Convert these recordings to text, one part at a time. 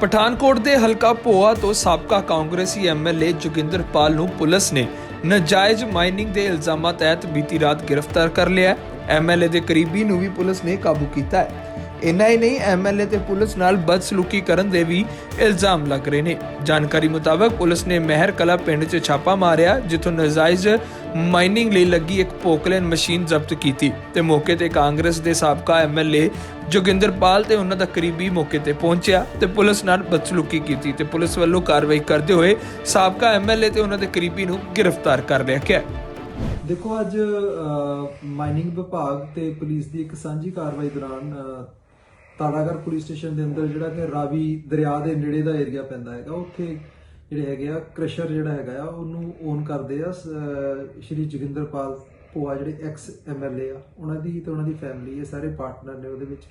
ਪਠਾਨਕੋਟ ਦੇ ਹਲਕਾ ਭੋਆ ਤੋਂ ਸਾਬਕਾ ਕਾਂਗਰਸੀ ਐਮਐਲਏ ਜੋਗਿੰਦਰ ਪਾਲ ਨੂੰ ਪੁਲਿਸ ਨੇ ਨਾਜਾਇਜ਼ ਮਾਈਨਿੰਗ ਦੇ ਇਲਜ਼ਾਮਾਂ ਤਹਿਤ ਬੀਤੀ ਰਾਤ ਗ੍ਰਿਫਤਾਰ ਕਰ ਲਿਆ ਐਮਐਲਏ ਦੇ ਕਰੀਬੀ ਨੂੰ ਵੀ ਪੁਲਿਸ ਨੇ ਕਾਬੂ ਕੀਤਾ ਹੈ। ਇੰਨਾ ਹੀ ਨਹੀਂ ਐਮਐਲਏ ਤੇ ਪੁਲਿਸ ਨਾਲ ਬਦਸਲੂਕੀ ਕਰਨ ਦੇ ਵੀ ਇਲਜ਼ਾਮ ਲੱਗ ਰਹੇ ਨੇ। ਜਾਣਕਾਰੀ ਮੁਤਾਬਕ ਪੁਲਿਸ ਨੇ ਮਹਿਰ ਕਲਾ ਪਿੰਡ 'ਚ ਛਾਪਾ ਮਾਰਿਆ, ਜਿੱਥੋਂ ਨਾਜਾਇਜ਼ ਮਾਈਨਿੰਗ ਲਈ ਲੱਗੀ ਇੱਕ ਪੋਕਲੈਨ ਮਸ਼ੀਨ ਜ਼ਬਤ ਕੀਤੀ ਤੇ ਮੌਕੇ ਤੇ ਕਾਂਗਰਸ ਦੇ ਸਾਬਕਾ ਐਮਐਲਏ ਜੋਗਿੰਦਰ ਤੇ ਉਹਨਾਂ ਦਾ ਕਰੀਬੀ ਮੌਕੇ ਤੇ ਪਹੁੰਚਿਆ ਤੇ ਪੁਲਿਸ ਨਾਲ ਬਦਸਲੂਕੀ ਕੀਤੀ ਤੇ ਪੁਲਿਸ ਵੱਲੋਂ ਕਾਰਵਾਈ ਕਰਦੇ ਹੋਏ ਸਾਬਕਾ ਐਮਐਲਏ ਤੇ ਉਹਨਾਂ ਦੇ ਕਰੀਬੀ ਨੂੰ ਗ੍ਰਿਫਤਾਰ ਕਰ ਲਿਆ ਗਿਆ। ਦੇਖੋ, ਅੱਜ ਮਾਈਨਿੰਗ ਵਿਭਾਗ ਤੇ ਪੁਲਿਸ ਦੀ ਇੱਕ ਸਾਂਝੀ ਕਾਰਵਾਈ ਦੌਰਾਨ ਅ, ਪੁਲਿਸ ਸਟੇਸ਼ਨ ਦੇ ਅੰਦਰ ਜਿਹੜਾ ਕਿ ਰਾਵੀ ਦਰਿਆ ਦੇ ਨੇੜੇ ਦਾ ਏਰੀਆ ਪੈਂਦਾ ਹੈਗਾ ਉੱਥੇ ਜਿਹੜੇ ਹੈਗੇ ਆ ਕ੍ਰਸ਼ਰ ਜਿਹੜਾ ਹੈਗਾ ਆ ਉਹਨੂੰ ਓਨ ਕਰਦੇ ਆ ਸ- ਸ਼੍ਰੀ ਜੋਗਿੰਦਰਪਾਲ ਭੋਆ ਜਿਹੜੇ ਐਕਸ ਐਮਐਲਏ ਆ ਉਹਨਾਂ ਦੀ ਤੇ ਉਹਨਾਂ ਦੀ ਫੈਮਿਲੀ ਇਹ ਸਾਰੇ ਪਾਰਟਨਰ ਨੇ ਉਹਦੇ ਵਿੱਚ।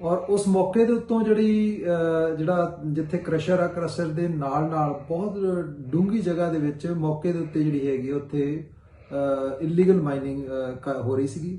ਔਰ ਉਸ ਮੌਕੇ ਦੇ ਉੱਤੋਂ ਜਿਹੜੀ ਜਿਹੜਾ ਜਿੱਥੇ ਕ੍ਰਸ਼ਰ ਆ ਕ੍ਰਸ਼ਰ ਦੇ ਨਾਲ ਨਾਲ ਬਹੁਤ ਡੂੰਗੀ ਜਗ੍ਹਾ ਦੇ ਵਿੱਚ ਮੌਕੇ ਦੇ ਉੱਤੇ ਜਿਹੜੀ ਹੈਗੀ ਆ, ਉੱਥੇ ਇਲੀਗਲ ਮਾਈਨਿੰਗ ਹੋ ਰਹੀ ਸੀਗੀ।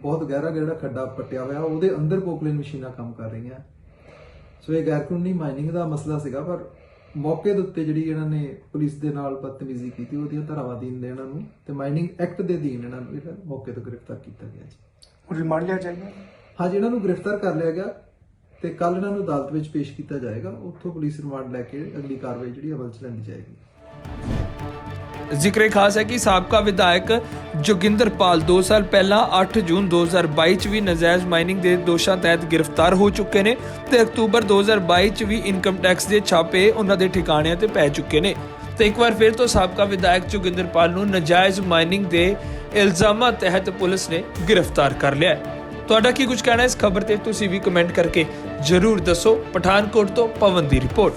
ਬਹੁਤ ਗਹਿਰਾ ਜਿਹੜਾ ਖੱਡਾ ਪੱਟਿਆ ਹੋਇਆ ਉਹਦੇ ਅੰਦਰ ਪੋਕਲੇਨ ਮਸ਼ੀਨਾਂ ਕੰਮ ਕਰ ਰਹੀਆਂ। ਸੋ ਇਹ ਗੈਰ ਕਾਨੂੰਨੀ ਮਾਈਨਿੰਗ ਦਾ ਮਸਲਾ ਸੀਗਾ ਪਰ ਮੌਕੇ ਦੇ ਉੱਤੇ ਜਿਹੜੀ ਇਹਨਾਂ ਨੇ ਪੁਲਿਸ ਦੇ ਨਾਲ ਬਦਤਮੀਜ਼ੀ ਕੀਤੀ ਉਹਦੀਆਂ ਧਾਰਾਵਾਂ ਅਧੀਨ ਨੇ ਇਹਨਾਂ ਨੂੰ ਤੇ ਮਾਈਨਿੰਗ ਐਕਟ ਦੇ ਅਧੀਨ ਇਹਨਾਂ ਨੂੰ ਜਿਹੜਾ ਮੌਕੇ ਤੋਂ ਗ੍ਰਿਫਤਾਰ ਕੀਤਾ ਗਿਆ ਜੀ। ਰਿਮਾਂਡ ਲਿਆ ਜਾਏਗਾ? ਹਾਂਜੀ ਇਹਨਾਂ ਨੂੰ ਗ੍ਰਿਫਤਾਰ ਕਰ ਲਿਆ ਗਿਆ ਤੇ ਕੱਲ ਇਹਨਾਂ ਨੂੰ ਅਦਾਲਤ ਵਿੱਚ ਪੇਸ਼ ਕੀਤਾ ਜਾਏਗਾ। ਉੱਥੋਂ ਪੁਲਿਸ ਰਿਮਾਂਡ ਲੈ ਕੇ ਅਗਲੀ ਕਾਰਵਾਈ ਜਿਹੜੀ ਅਮਲ 'ਚ ਲੈਂਦੀ ਜਾਏਗੀ। ਜ਼ਿਕਰੇ ਖਾਸ ਹੈ ਕਿ ਸਾਬਕਾ ਵਿਧਾਇਕ ਜੋਗਿੰਦਰਪਾਲ 2 ਸਾਲ ਪਹਿਲਾਂ 8 ਜੂਨ 2022 ਚ ਵੀ ਨਜਾਇਜ਼ ਮਾਈਨਿੰਗ ਦੇ ਦੋਸ਼ਾਂ ਤਹਿਤ ਗ੍ਰਿਫਤਾਰ ਹੋ ਚੁੱਕੇ ਨੇ ਤੇ ਅਕਤੂਬਰ 2022 ਚ ਵੀ ਇਨਕਮ ਟੈਕਸ ਦੇ ਛਾਪੇ ਉਹਨਾਂ ਦੇ ਠਿਕਾਣਿਆਂ ਤੇ ਪੈ ਚੁੱਕੇ ਨੇ। ਤੇ ਇੱਕ ਵਾਰ ਫਿਰ ਤੋਂ ਸਾਬਕਾ ਵਿਧਾਇਕ ਜੋਗਿੰਦਰ ਪਾਲ ਨੂੰ ਨਜਾਇਜ਼ ਮਾਈਨਿੰਗ ਦੇ ਇਲਜ਼ਾਮਾਂ ਤਹਿਤ ਪੁਲਿਸ ਨੇ ਗ੍ਰਿਫਤਾਰ ਕਰ ਲਿਆ ਹੈ। ਤੁਹਾਡਾ ਕੀ ਕੁਝ ਕਹਿਣਾ ਇਸ ਖਬਰ ਤੇ ਤੁਸੀਂ ਵੀ ਕਮੈਂਟ ਕਰਕੇ ਜਰੂਰ ਦੱਸੋ। ਪਠਾਨਕੋਟ ਤੋਂ ਪਵਨ ਦੀ ਰਿਪੋਰਟ।